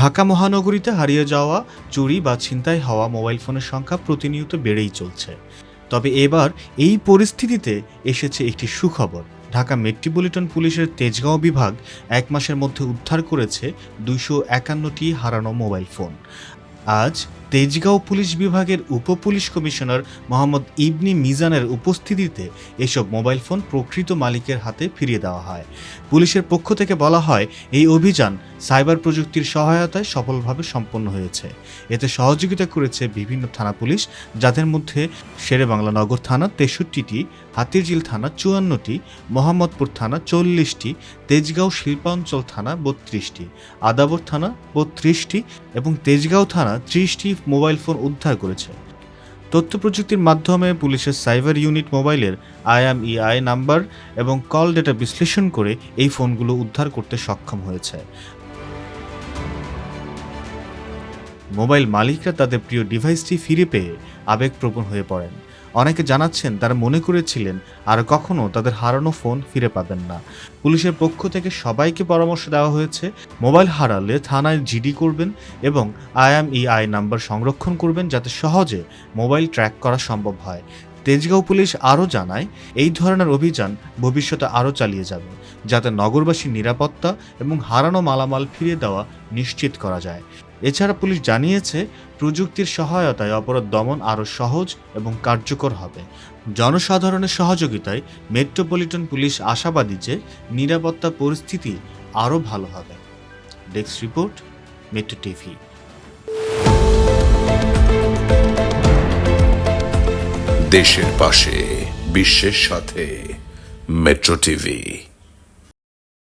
ঢাকা মহানগরীতে হারিয়ে যাওয়া, চুরি বা ছিনতাই হওয়া মোবাইল ফোনের সংখ্যা প্রতিনিয়ত বেড়েই চলছে। তবে এবার এই পরিস্থিতিতে এসেছে একটি সুখবর। ঢাকা মেট্রোপলিটন পুলিশের তেজগাঁও বিভাগ এক মাসের মধ্যে উদ্ধার করেছে দুইশো একান্নটি হারানো মোবাইল ফোন। আজ তেজগাঁও পুলিশ বিভাগের উপ পুলিশ কমিশনার মোহাম্মদ ইবনি মিজানের উপস্থিতিতে এসব মোবাইল ফোন প্রকৃত মালিকের হাতে ফিরিয়ে দেওয়া হয়। পুলিশের পক্ষ থেকে বলা হয়, এই অভিযান সাইবার প্রযুক্তির সহায়তায় সফলভাবে সম্পন্ন হয়েছে। এতে সহযোগিতা করেছে বিভিন্ন থানা পুলিশ, যাদের মধ্যে শেরেবাংলা নগর থানা তেষট্টিটি, হাতিরঝিল থানা চুয়ান্নটি, মোহাম্মদপুর থানা চল্লিশটি, তেজগাঁও শিল্পাঞ্চল থানা বত্রিশটি, আদাবর থানা বত্রিশটি এবং তেজগাঁও থানা ত্রিশটি মোবাইল ফোন উদ্ধার করেছে। তথ্য প্রযুক্তির মাধ্যমে পুলিশের সাইবার ইউনিট মোবাইলের আইএমইআই নাম্বার এবং কল ডেটা বিশ্লেষণ করে এই ফোনগুলো উদ্ধার করতে সক্ষম হয়েছে। মোবাইল মালিকরা তাদের প্রিয় ডিভাইসটি ফিরে পেয়ে আবেগপ্রবণ হয়ে পড়েন। অনেকে জানাচ্ছেন তারা মনে করেছিলেন আর কখনো তাদের হারানো ফোন ফিরে পাবেন না। পুলিশের পক্ষ থেকে সবাইকে পরামর্শ দেওয়া হয়েছে, মোবাইল হারালে থানায় জিডি করবেন এবং আইএমইআই নাম্বার সংরক্ষণ করবেন যাতে সহজে মোবাইল ট্র্যাক করা সম্ভব হয়। তেজগাঁও পুলিশ আরও জানায়, এই ধরনের অভিযান ভবিষ্যতে আরও চালিয়ে যাবে, যাতে নগরবাসীর নিরাপত্তা এবং হারানো মালামাল ফিরিয়ে দেওয়া নিশ্চিত করা যায়। এছাড়া পুলিশ জানিয়েছে, প্রযুক্তির সহায়তায় অপরাধ দমন আরও সহজ এবং কার্যকর হবে। জনসাধারণের সহযোগিতায় মেট্রোপলিটন পুলিশ আশাবাদী যে নিরাপত্তা পরিস্থিতি আরও ভালো হবে। Desk report, metro TV. দেশের পাশে, বিশ্বের সাথে, মেট্রো টিভি।